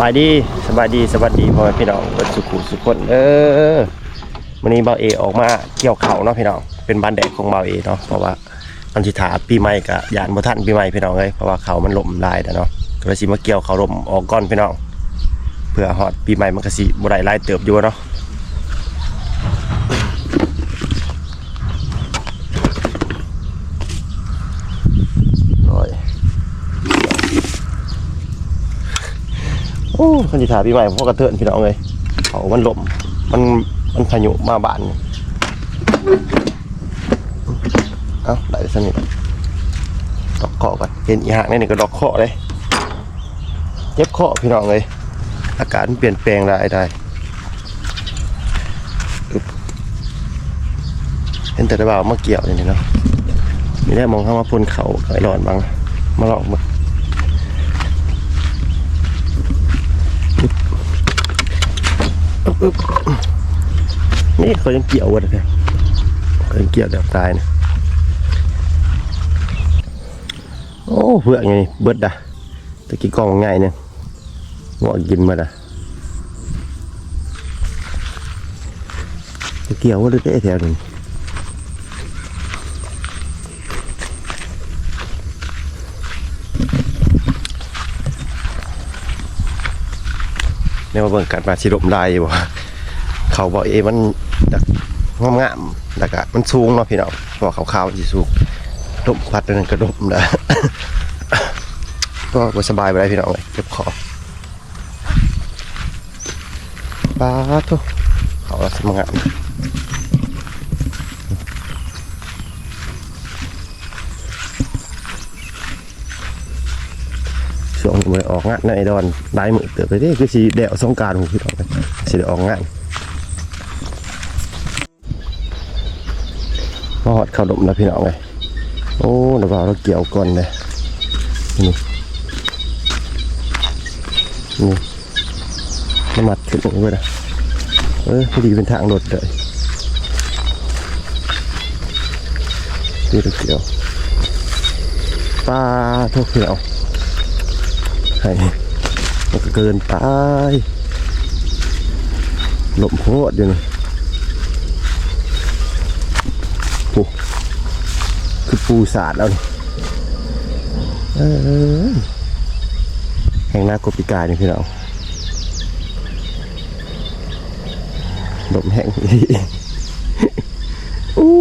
บายดีสบายดีสวัสดีพ่อแม่พี่น้องเปิดสุขุสุขคนเออวันนี้เบาเอออกมาเกี่ยวเขาเนาะพี่น้องเป็นบ้านแดดของเบาเอเนาะเพราะว่าอันสิถาปีใหม่กับยานบ่ทันปีใหม่พี่น้องเลยเพราะว่าเขามันล่มลายแต่เนาะก็เลยสิมาเกี่ยวเขาล่มออกก่อนพี่น้องเพื่อหอดปีใหม่มันก็สิบ่ได้ลายเติบอยู่เนาะ โอ้คันจิถาปีใหม่พวกกระเทินพี่น้องเลยเขามันลมมันมันพายุมาบ้านเอ้าได้สนิทดอกเคาะก่อนเห็นอีหางนี่นี่ก็ดอกเคาะเลยเจ็บเคาะพี่น้องเลยอากาศเปลี่ยนแปลงได้ได้เห็นแต่ได้บ่าวมาเกี่ยวนี่เนาะมีได้มองเข้ามาพ่นเขาไอ้ร้อนบ้างมาหลองมา อึ๊บนี่เขายังเกี่ยวกันเลยเขายังเกี่ยวแบบตายนะโอ้เพื่อไงเบิดดะตะกี้กองง่ายเนี่ยงอกินมาดะตะเกี่ยวว่าได้แถวนึง เนี่ยมาเบิ่งกันมาสิลมลายบ่เขาบอกเอมันดักงามงามแล้วก็มันสูงเนาะพี่น้องบอกขาวๆสิสูงลมพัดนั่นกระดมนะก็บ่สบายไปได้พี่น้องเลยเก็บของปาทุเขาละสมงาม ช่วงนี้มันออกงานในไอดอนได้มือเติบไปเด้คือสีแดวสงการของพี่น้องสีได้ออกงานพอดข้าดมแล้วพี่น้องเลยโอ้เดี๋ยวเราเกี่ยวก่อนเลยนี่นี่น้ำมัดขึ้นอย่างนี้เลยนะเออพอดีเป็นทางรถเลยนี่เราเกี่ยวปลาทุกพี่น้อง ให้มันก็เกินไปหลบโคตรอยู่นี่ปูคือปูสาดแล้วนี่แห่งหน้ากบปิกายนี่พี่น้องหลบแห้งอู้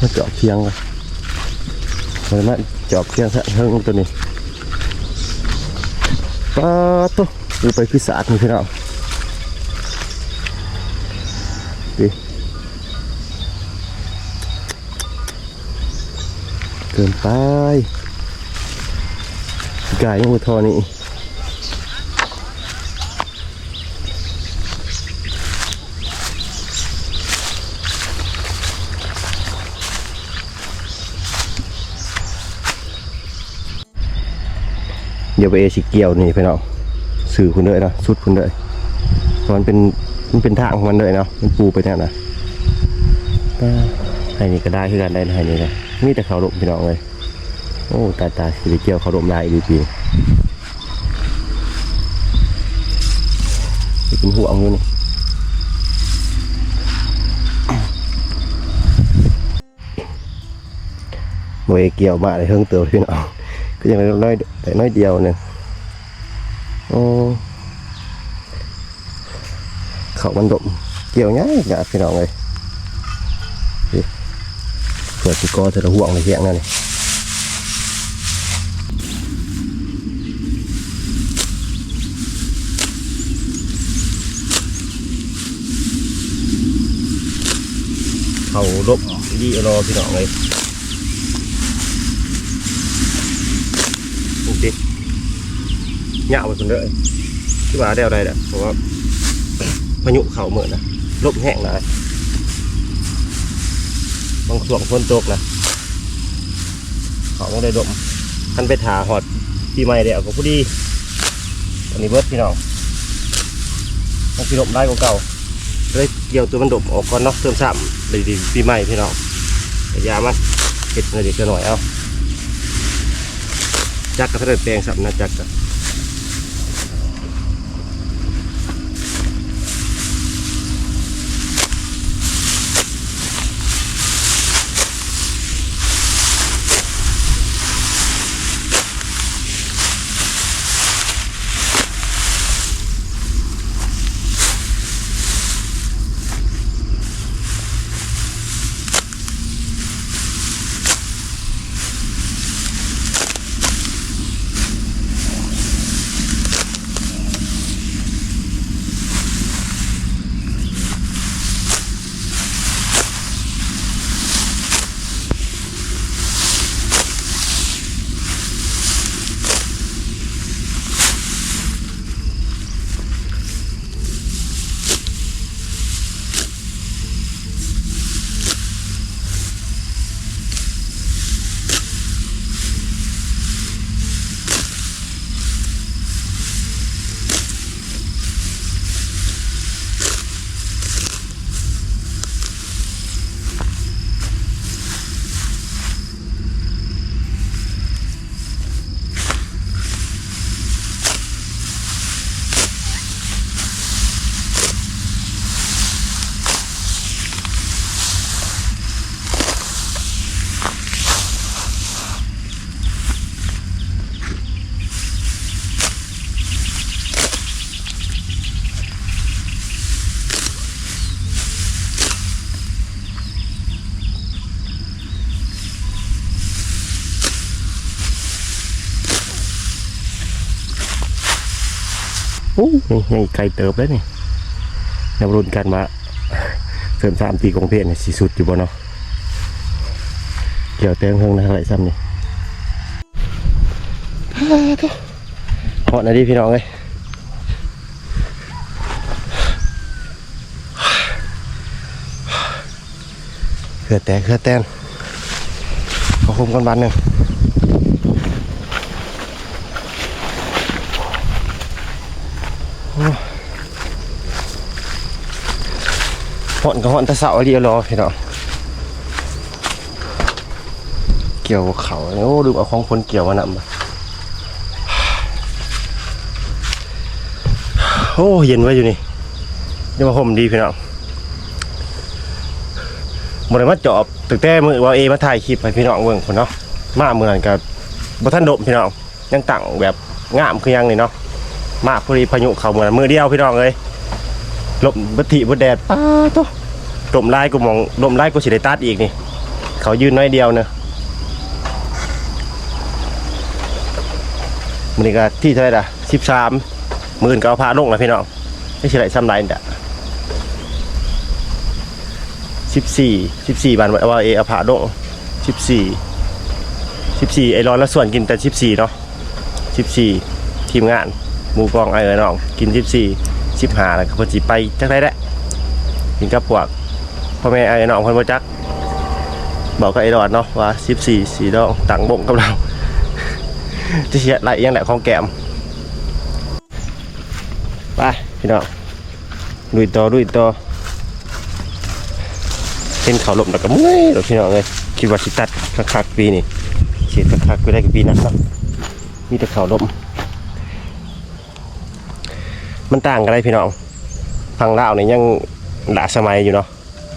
มาจอบเพียงเลยมามาจอบเพียงซะเฮิงตัวนี้ปาตัวดูไปพิศาจนี่พี่น้องดิเกินไปกายยังอุทอนี่ ยวไปเอชิเกียวนี่พี่น้องสื่อคุณเลยนะสุดคุณเลยมันเป็นมันเป็นทางของมันเลยเนาะมันปูไปเนี่ยนะไอ้นี่ก็ได้คือกันได้นะให้นี่นะมีแต่เขาลมพี่น้องเลยโอ้ตาตาสิริเกียวเขาลมลายดีปีไปกินหัวงูนี่โมยเกี่ยวมาเลยเฮิงเติมพี่น้อง ก็ยังน้อยแต่น้อยเดียวเนี่ยโอ้เขามันดมเกี่ยวง่ายอยาพี่น้องเลยนี่เปิดสิกอเธอละห่วงเลยเฮียงนั่นนี่เขาลบดีรอพี่น้องเลยโอเค เหงาไปคนเด้อที่ว่าได้อะไรเนี่ยเพราะว่าพายุเขาเหมือนนะลบแห้งนะบางส่วนฝนตกนะเขาไม่ได้ลมคันไปถาหอดปีใหม่เดี๋ยวก็พอดีอันนี้เบิร์ดพี่น้องมันพี่ลมได้กว่าเก่าเลยเกี่ยวตัวมันดมออกก่อนเนาะเติมซ้ำเลยดีปีใหม่พี่น้องแต่ยามันเห็ดหน่อยเด็กจะหน่อยเอาจักกระเทิดแปลงสับนะจักกระ นี่ยังอีกไกลเติบเลยนี่แนวรุนกันมาเสริมสามตีกองเพลเนี่ยสีสุดอยู่บ่เนาะเกี่ยวเติมเครื่องนะอะไรซ้ำนี่เหอนะดิพี่น้องเลยเขื่อแตกเขื่อแตนขอคุมกันบันหนึ่ง หอนกับหอนตะเสาเรียวรอพี่น้องเกี่ยวเขาโอ้ดูเอาของคนเกี่ยวมานำมาโอ้เย็นไว้อยู่นี่ยังมาห่มดีพี่น้องบริมาจอบตึกแต่มือว่าเอมาถ่ายคลิปให้พี่น้องเบิ่งคนเนาะมาเมือนกับบัท่านดมพี่น้องยังตั้งแบบงามคือยังนี่เนาะ มาพอดีพายุเขาเหมือนมือเดียวพี่น้องเลยลมบัติบดแดดป้าตัวลมไล่กูมองลมไล่กูสิได้ตัดอีกนี่ เขายืนน้อยเดียวเนอะมันนี่ก็ที่เท่าไหร่ละสิบสามหมื่นก็เอาพาลงแล้วพี่น้องไม่ใช่ไรซ้ำไรนี่ะสิบสี่สิบสี่บาทว่าเอเอาพาลงสิบสี่สิบสี่ไอ้ร้อนแล้วส่วนกินแต่สิบสี่เนาะสิบสี่ทีมงาน หมูกองไอ้เอ๋น้องกินสิบสี่ชิบหาแล้วก็พิ่นสิไปจักได้แหละกินกับพวกพ่อแม่ไอ้น้องเพิ่นบ่จัก บอกกับไอ้ดอดเนาะว่า14สีดองต่างบ่งกับเราจะเสียไหลยังแหละของแก้มไปพี่น้องลุยต่อลุยต่อเป็นเขาลมแล้วก็เมื่อยดอกพี่น้องเลยคิดว่าสิตัดคักๆปีนี้เสียคักๆไปได้กับปีนั้นเนาะมีแต่เขาลม มันต่างกันได้พี่น้องพังลาวเนี่ยยังหลาสมัยอยู่เนาะ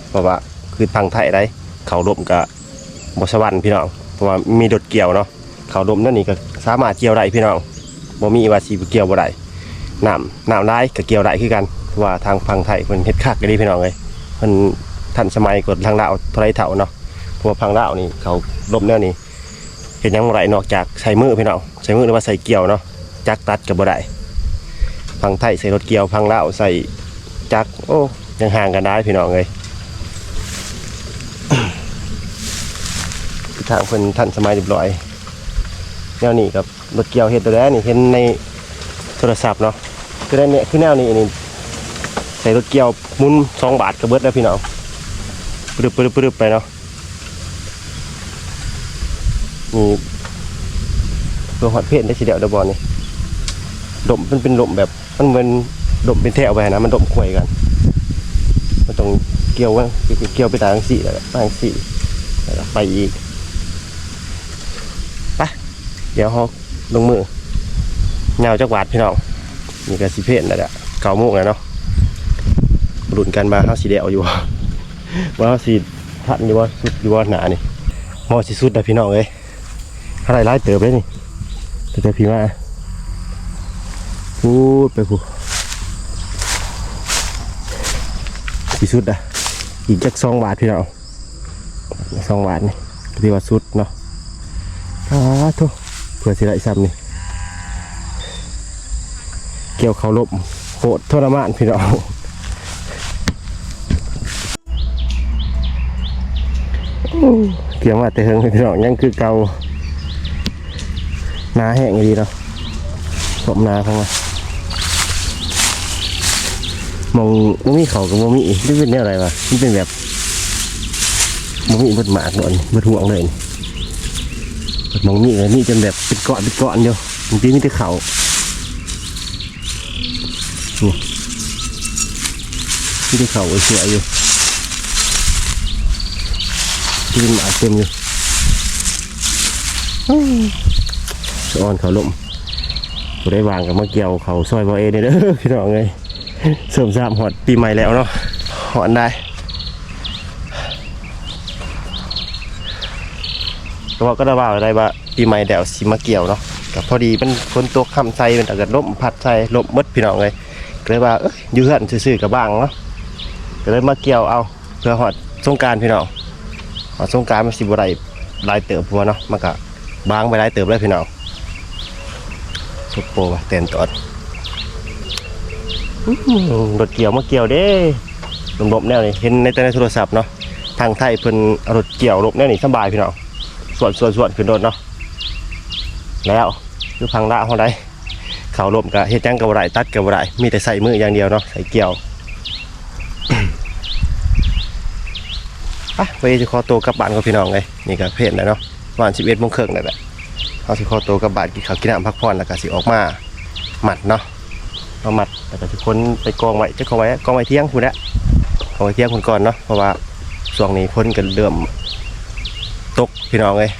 เพราะว่าคือพังไทยได้ เขาดมกับบสวรรค์พี่น้องเพราะว่ามีดดเกี่ยวเนาะเขาดมนั่นนี่ก็สามารถเกี่ยวได้พี่น้องบ่มีว่าสิเกี่ยวบ่ได้น้ำน้ำได้ก็เกี่ยวได้คือกันเพราะว่าทางพังไทยเพิ่นเฮ็ดคักกันดีพี่น้องเลยเพิ่นทันสมัยกว่าทางลาวเท่าไรเท่าเนาะเพราะว่าพังลาวนี่เขาดมแนวนี้เฮ็ดหยังบ่ได้นอกจากใส่มือพี่น้องใส่มือหรือว่าใส่เกี่ยวเนาะจักตัดก็บ่ได้ พังไทยใส่รถเกียวพังเล่าใส่จักโอ้ยังห่างกันได้พี่น้องเลยทางเพิ่นทันสมัยเรียบร้อยแนวนี้กับรถเกียวเฮ็ดตัวแรกนี่เห็นในโทรศัพท์เนาะคือได้เนี่ยคือแนวนี้นี่ใส่รถเกียวมุนสองบาทกระเบิดแล้วพี่น้องปรึบปรึบปรึบไปเนาะนี่ตัวหอดเพศได้สิเดียวเดยวบอลนี่ดมมันเป็นดมแบบ มันเหมือนดมเป็นแถวไปนะมันดมควยกัน มันต้องเกี่ยวว่าเกี่ยวไปทางสี่แหละทางสี่แล้วไปอีกไปเดี๋ยวเขาลงมือเงาจักหวาดพี่น้องนี่ก็สิเพศแล้วแหละเก่าโมกแล้วเนาะหลุนกันมาเขาสีเดียวอยู่ว่าสีทันอยู่ว่าสุดอยู่ว่าหนานี่มอสิสุดนะพี่น้องเอ้ยอะไรไล่เติบเลยนี่แต่แต่พี่มา พูดไปพูสิสุดอะอีกจักสองบาทพี่น้องสองบาทนี่ก็ที่ว่าสุดเนาะอ้าทุเพื่อสิได้ซ้ำนี่เกี่ยวเขาลบโหดทรมานพี่น้องเกี่ยวมาแต่เฮงพี่น้องยังคือเกานาแห้งดีเนาะสมนาเข้ามา มองมันมีเขากับมันมีนี่เป็นแนวอะไรวะนี่เป็นแบบมันมีเบิดหมากหน่อยเบิดห่วงเลยนี่มองนี่เลยนี่จนแบบเป็นเกาะเป็นเกาะอยู่จริงๆมีแต่เขาที่ได้เข่าไว้เสียอยู่ที่เป็นหมาเต็มอยู่สะออนเขาล่มกูได้วางกับมะเกี่ยวเขาซอยบอเอเด้อพี่น้องเลย เสริมสามหอดปีใหม่แล้วเนาะหอดได้ก็ว่าก็ได้ว่าอะไรว่าปีใหม่แล้วสิมาเกี่ยวเนาะกับพอดีเป็นคนตกคำใส่เป็นอากาศลมพัดใส่ลมมดพี่น้องเลยก็เลยว่าเอ้ยยืเฮือนซื่อๆกับบ้างเนาะก็เลยมาเกี่ยวเอาเพื่อหอดสงการพี่น้องหอดสงการมันสิบไรลายเติบพัวเนาะมันก็บางไปลายเติบเลยพี่น้องสุดโปรว่ะเต้นตอด รถเกี่ยวมาเกี่ยวเด้ลมลบแนวนี้เห็นในแต่ในโทรศัพท์เนาะทางไทยเพิ่นเอารถเกี่ยวลบแนวนี้สบายพี่น้องส่วนส่วนส่วนขึ้นรถเนาะแล้วคือพังละเขาได้เขาลมกับเฮ็ดหยังกับไรตัดกับไรมีแต่ใส่มืออย่างเดียวเนาะใส่เกี่ยวอะไปจะขอตัวกลับบ้านกับพี่น้องเลยนี่ก็เพจแล้วเนาะประมาณสิบเอ็ดโมงครึ่งนั่นแหละเขาสิขอตัวกลับบ้านกินข้าวกินน้ำพักผ่อนแล้วก็สิออกมาหมัดเนาะ มาหมัดแล้วก็ทุกคนไปกองไว้จะกองไว้กองไว้เที่ยงคุณละกองไว้เที่ยงคุณก่อนเนาะเพราะว่าช่วงนี้พ้นกันเริ่มตกพี่น้องเลย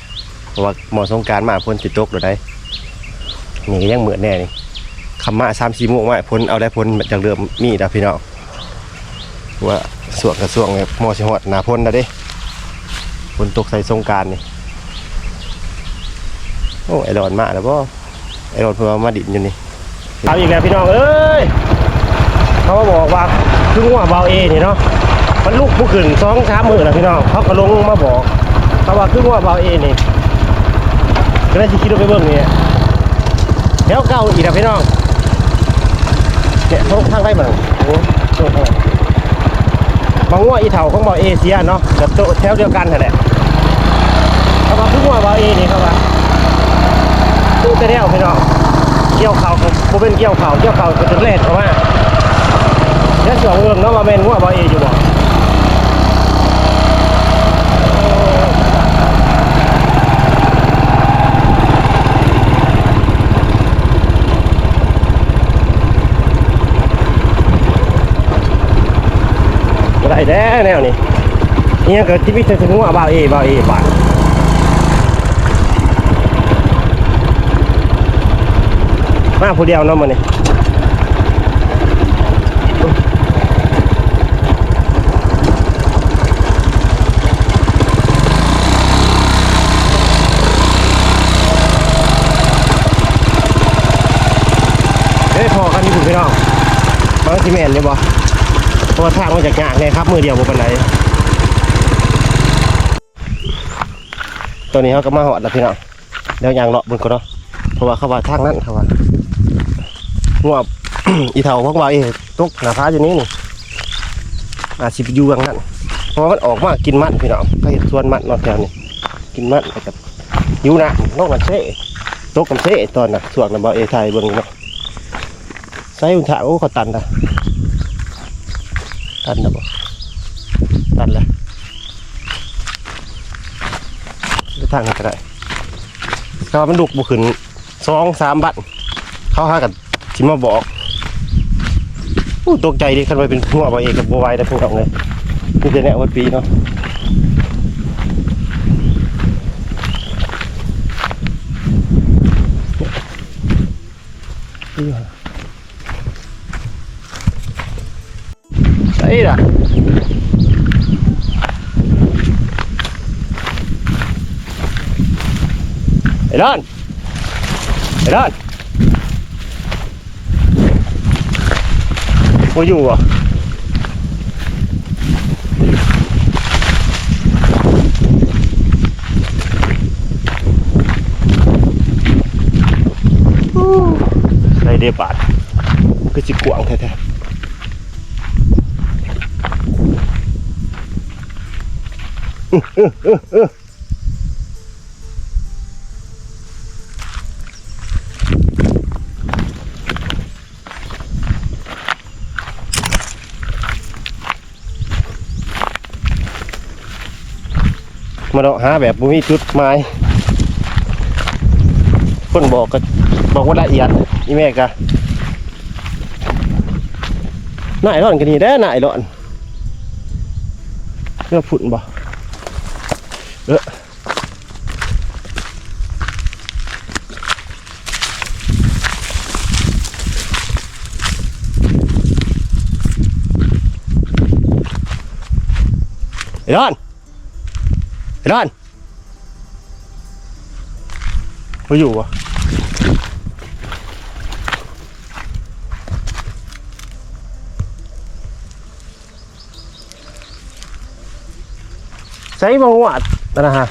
เพราะว่าหมอสงการมาพ้นติดตกเดี๋ยวได้นี่ก็ยังเหมือนแน่นี่คำมาสามสี่โมงว่าพ้นเอาได้พ้นจากเริ่มมีดาพี่น้องว่าส่วงกับส่วงเนี่ยมอสิฮอดหนาพ้นนะเด้พ้นตกใส่สงการนี่โอ้ไอรอนมาแล้วบ่ไอรอนเพิ่งเอมาดิบอยู่นี่ เอาอีกแล้วพี่น้องเอ้ยเขาก็บอกว่าคืองัวเบาเอนี่เนาะมันลูกผู้ขึ้นสองสามมือแล้วพี่น้องเขาก็ลงมาบอกเขาว่าคืองัวเบาเอนี่ก็เลยสิคิดว่าไปเบิ่งนี่เดี๋ยวเก่าอีกนะพี่น้องเนี่ยทางทางได้บ้างโอ้โหโซ่ทางหนบางว่าอีเถาของบอเอเชียเนาะกับโตแถวเดียวกันนั่นแหละเขาบอกทุกว่าบอเอนี่เขาว่าตู้แต่แนวพี่น้อง เกี่ยวเข่าผมเป็นเกี่ยวเข่าเกี่ยวเข่าก็จะเล่นออกมาเดี๋ยวสองเรื่องเนาะว่าแมนว่าบอเออยู่บ่ได้แด้แนวนี้เนี่ยเกิดชีวิตถึงว่าบอเอบอเอบา มาผู้เดียวเนาะมันนี่เฮ้พอกันที่ถูกพี่น้องบางทีแมนเลยบ่เพราะว่าทางมันจากยากเนี่ยครับ มือเดียวบ่ปานไหนตอนนี้เขาก็มาหอดแล้วพี่น้อง เดี๋ยวยางเลาะบนก็เนาะ ราะว่าเขาว่าทางนั้นเขาว่างัวอีเถาพวกว่าเอ้ตกหนาฟ้าอยู่นี่นี่อาจสิอยู่ทางนั้นเพราะมันออกมากินมันพี่น้องก็เห็นส่วนมันนอนแถวนี้กินมันไปกับยูนะนอกกันเซ่ตกกันเซ่ตอนน่ะส่วนน่ะบ่เอไทยเบิ่งเนาะใส่อุ่นถาโอ้เขาตันนะตันนะบ่ตันเลยไปทางนั้นก็ได้ก็มันดุกบุขึ้น สองสามบาทเขาหากันที่มาบอกอู้ตกใจดิคันไปเป็นหัวไปเองกับบัวไว้ได้พวกเราเลยนี่จะแนววันปีเนาะใช่ละไอ้ดอน ดอนว่าอยู่อะใส่เดียบาทมันก็จิกวางแท้ๆ มาเราหาแบบบ่มีจุดหมายคนบอกก็บอกว่าละเอียดอีแม่กะนายร้อนกันนี่ได้นายร้อนเพื่อฝุ่นบ่เออไอ้ร้อน ไอ้ร้อนมาอยู่วะใช้บางวัดนะฮะ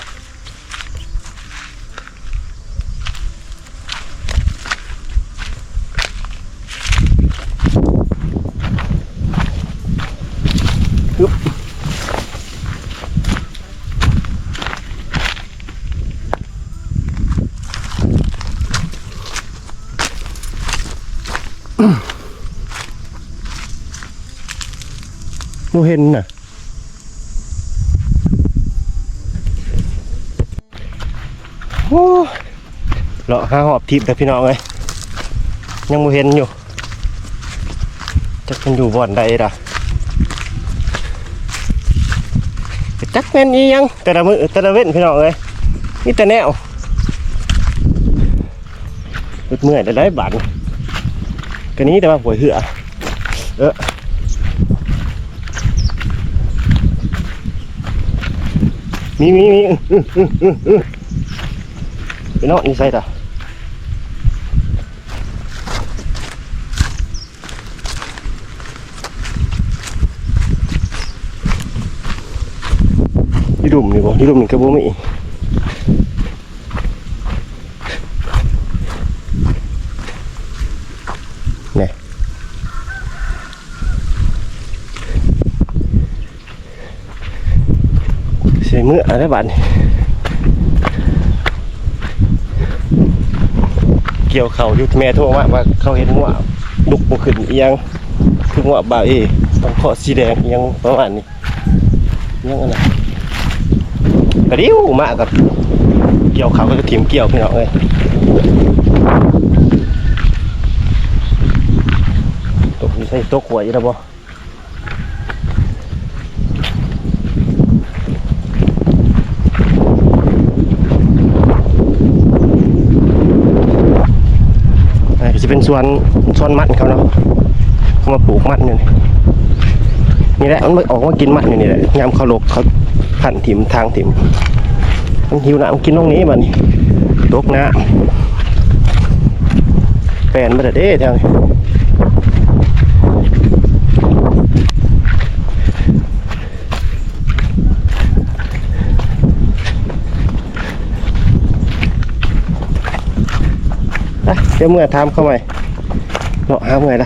โมเห็นน่ะ โอ้เลาะหาหอบทิพย์แต่พี่น้องเลยยังไม่เห็นอยู่จักมันอยู่บ่อนใดล่ะจักแม่นอียัง แต่ละมือแต่ละเว้นพี่น้องเลยนี่แต่แนวอึดเมื่อยได้ไรบาท กันนี้แต่ว่าป่วยเหือเออมีมีมีอื้ออื้ออื้ออื้อไปนอนนี่ใส่ตาที่ดุมนี่บ่ที่ดุมนี่ก็บ่มีนี่ ใส่มืออะไรบ้านเกี่ยวเขาอยู่แม่โทรมาว่าเขาเห็นหัวดุกบ่ขึ้นอียังคือหัวบ่าเอต้องขอสีแดงอียังประมาณนี้อียังอันน่ะกระดิ่วมากับเกี่ยวเขาก็จะทีมเกี่ยวพี่น้องเอ้ยตกอยู่ใส่ตกหัวอยู่แล้วบ่ป็น สวนสวนมันเขาเนาะเขามาปลูกมันอยู่นี่นี่แหละมันออกมากินมันอยู่นี่แหละยามเขาลกเขาพันถิ่มทางถิ่มมันหิวน้ำกินตรงนี้มันตกน้ำแปลนมาแต่เด้แถวนี้เดี๋ยวเมื่อทามเข้าให ม่เล